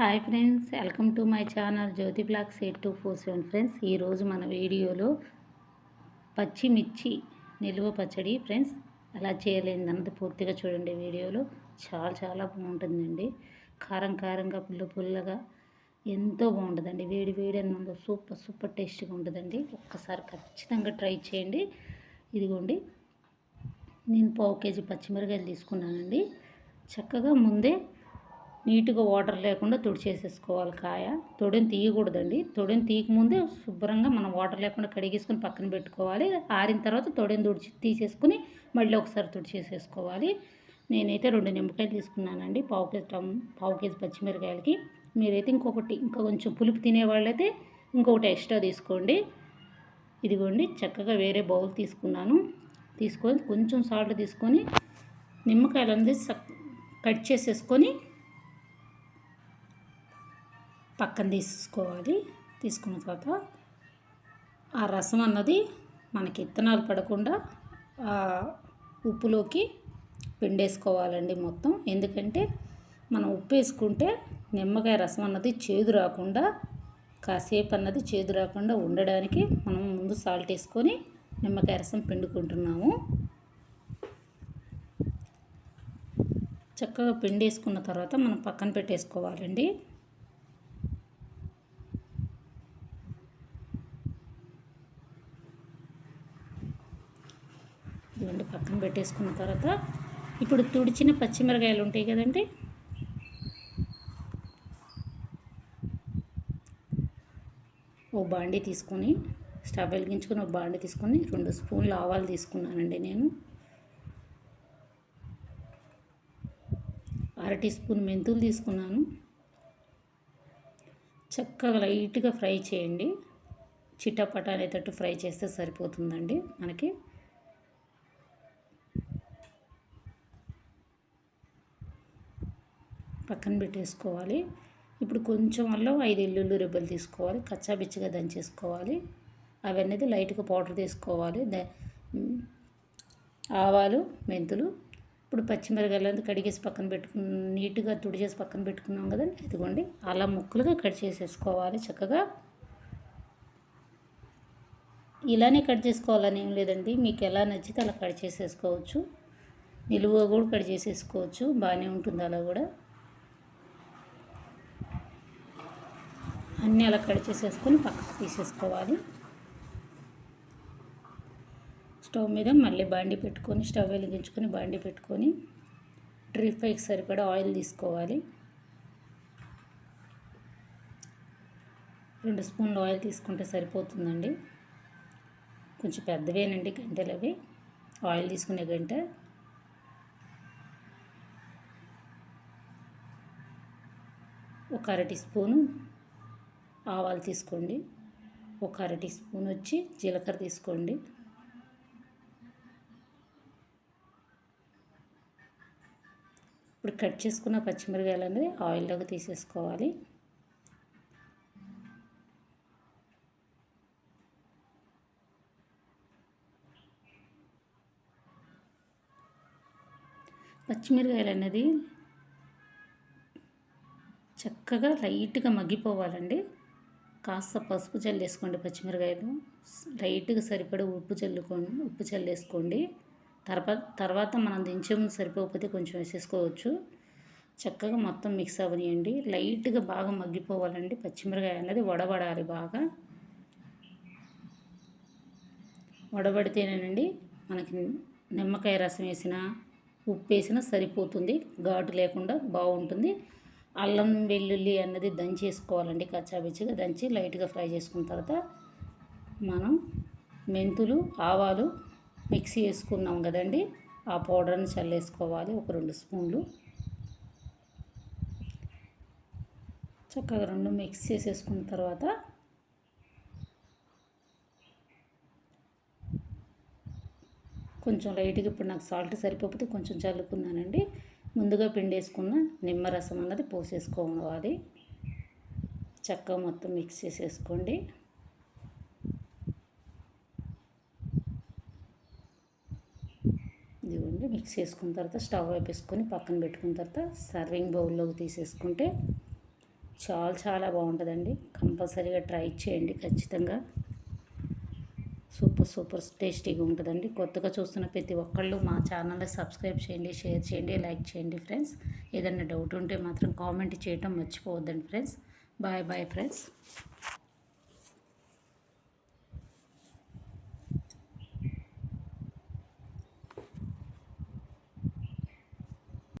Hi friends welcome to my channel Jyothi vlogs eight two four seven friends. ఈరోజు మన వీడియోలో పచ్చిమిర్చి నిల్వ పచ్చడి ఫ్రెండ్స్. ఎలా చేయలేదన్నది పూర్తిగా చూడండి వీడియోలో. చాలా చాలా బాగుంటుందండి. కారం కారంగా పుల్ల పుల్లగా ఎంతో బాగుంటుందండి. వేడి వేడి అన్నంలో సూపర్ సూపర్ టేస్ట్గా ఉంటుందండి. ఒక్కసారి ఖచ్చితంగా ట్రై చేయండి. ఇదిగోండి నేను పావు కేజీ పచ్చిమిరకాయలు తీసుకున్నానండి. చక్కగా ముందే నీట్గా వాటర్ లేకుండా తుడిచేసేసుకోవాలి కాయ. తొడిని తీయకూడదండి. తొడిని తీయకముందే శుభ్రంగా మనం వాటర్ లేకుండా కడిగేసుకొని పక్కన పెట్టుకోవాలి. ఆరిన తర్వాత తొడిని తుడిచి తీసేసుకుని మళ్ళీ ఒకసారి తుడిచేసేసుకోవాలి. నేనైతే రెండు నిమ్మకాయలు తీసుకున్నానండి. పావు కేజీ టమ్ పావు కేజీ పచ్చిమిరకాయలకి మీరైతే ఇంకొకటి ఇంకా కొంచెం పులుపు తినేవాళ్ళైతే ఇంకొకటి ఎక్స్ట్రా తీసుకోండి. ఇదిగోండి చక్కగా వేరే బౌల్ తీసుకున్నాను. తీసుకొని కొంచెం సాల్ట్ తీసుకొని నిమ్మకాయలు అనేది కట్ చేసేసుకొని పక్కన తీసుకోవాలి తీసుకున్న తర్వాత ఆ రసం అన్నది మనకి ఇత్తనాలు పడకుండా ఉప్పులోకి పిండేసుకోవాలండి మొత్తం. ఎందుకంటే మనం ఉప్పు వేసుకుంటే నిమ్మకాయ రసం అన్నది చేదు రాకుండా కాసేపు అన్నది చేదు రాకుండా ఉండడానికి మనం ముందు సాల్ట్ వేసుకొని నిమ్మకాయ రసం పిండుకుంటున్నాము. చక్కగా పిండేసుకున్న తర్వాత మనం పక్కన పెట్టేసుకోవాలండి. ఇదిగోండి పక్కన పెట్టేసుకున్న తర్వాత ఇప్పుడు తుడిచిన పచ్చిమిరకాయలు ఉంటాయి కదండి? ఓ బాండీ తీసుకొని స్టవ్ వెలిగించుకొని ఒక బాండీ తీసుకొని రెండు స్పూన్లు ఆవాలు తీసుకున్నానండి నేను. అర టీ స్పూన్ మెంతులు తీసుకున్నాను. చక్కగా లైట్గా ఫ్రై చేయండి. చిట్టపట అనేటట్టు ఫ్రై చేస్తే సరిపోతుందండి మనకి. పక్కన పెట్టేసుకోవాలి. ఇప్పుడు కొంచెం అల్లం ఐదు ఎల్లుల్లి రెబ్బలు తీసుకోవాలి. కచ్చాబిచ్చిగా దంచేసుకోవాలి. అవన్నీ లైట్గా పౌడర్ తీసుకోవాలి. ఆవాలు మెంతులు. ఇప్పుడు పచ్చిమిరకాయలు కడిగేసి పక్కన పెట్టుకుని నీట్గా తుడిచేసి పక్కన పెట్టుకున్నాం కదండి. ఇదిగోండి. అలా ముక్కలుగా కట్ చేసేసుకోవాలి చక్కగా. ఇలానే కట్ చేసుకోవాలని ఏం లేదండి. మీకు ఎలా నచ్చితే అలా కట్ చేసేసుకోవచ్చు. నిలువ కూడా కట్ చేసేసుకోవచ్చు. బాగానే ఉంటుంది అలా కూడా. అన్నీ అలా కట్ చేసేసుకొని పక్కకు తీసేసుకోవాలి. స్టవ్ మీద మళ్ళీ బాండి పెట్టుకొని స్టవ్ వెలిగించుకొని బాండి పెట్టుకొని డ్రీ ఫ్రైకి సరిపడా ఆయిల్ తీసుకోవాలి. రెండు స్పూన్లు ఆయిల్ తీసుకుంటే సరిపోతుందండి. కొంచెం పెద్దవేనండి గంటలు అవి. ఆయిల్ తీసుకునే గంట. ఒక అరటి స్పూను ఆవాలు తీసుకోండి. ఒక అర టీ స్పూన్ వచ్చి జీలకర్ర తీసుకోండి. ఇప్పుడు కట్ చేసుకున్న పచ్చిమిరకాయలు అనేది ఆయిల్లోకి తీసేసుకోవాలి. పచ్చిమిరకాయలు అనేది చక్కగా లైట్గా మగ్గిపోవాలండి. కాస్త పసుపు చల్లేసుకోండి పచ్చిమిరకాయలు. లైట్గా సరిపడే ఉప్పు చల్లుకోండి ఉప్పు చల్లేసుకోండి. తర్వాత తర్వాత మనం దించే ముందు సరిపోకపోతే కొంచెం వేసేసుకోవచ్చు. చక్కగా మొత్తం మిక్స్ అవ్వనియండి. లైట్గా బాగా మగ్గిపోవాలండి. పచ్చిమిరకాయ అనేది వడబడాలి బాగా. వడబడితేనేనండి మనకి నిమ్మకాయ రసం వేసినా ఉప్పు వేసినా సరిపోతుంది. ఘాటు లేకుండా బాగుంటుంది. అల్లం వెల్లుల్లి అన్నది దంచేసుకోవాలండి కచ్చాబిచ్చిగా దంచి లైట్గా ఫ్రై చేసుకున్న తర్వాత మనం మెంతులు ఆవాలు మిక్సీ వేసుకున్నాం కదండి ఆ పౌడర్ని చల్లేసుకోవాలి ఒక రెండు స్పూన్లు. చక్కగా రెండు మిక్స్ చేసేసుకున్న తర్వాత కొంచెం లైట్గా ఇప్పుడు నాకు సాల్ట్ సరిపోతే కొంచెం చల్లుకున్నానండి. ముందుగా పిండేసుకున్న నిమ్మరసం అన్నది పోసేసుకోవాలి చక్కగా మొత్తం మిక్స్ చేసేసుకోండి. ఇదిగోండి మిక్స్ చేసుకున్న తర్వాత స్టవ్ వేపేసుకొని పక్కన పెట్టుకున్న తర్వాత సర్వింగ్ బౌల్లోకి తీసేసుకుంటే చాలా చాలా బాగుంటుందండి. కంపల్సరీగా ట్రై చేయండి ఖచ్చితంగా. సూపర్ సూపర్ టేస్టీగా ఉంటుందండి. కొత్తగా చూస్తున్న ప్రతి ఒక్కళ్ళు మా ఛానల్ని సబ్స్క్రైబ్ చేయండి షేర్ చేయండి లైక్ చేయండి ఫ్రెండ్స్. ఏదైనా డౌట్ ఉంటే మాత్రం కామెంట్ చేయటం మర్చిపోవద్దండి ఫ్రెండ్స్. Bye bye friends.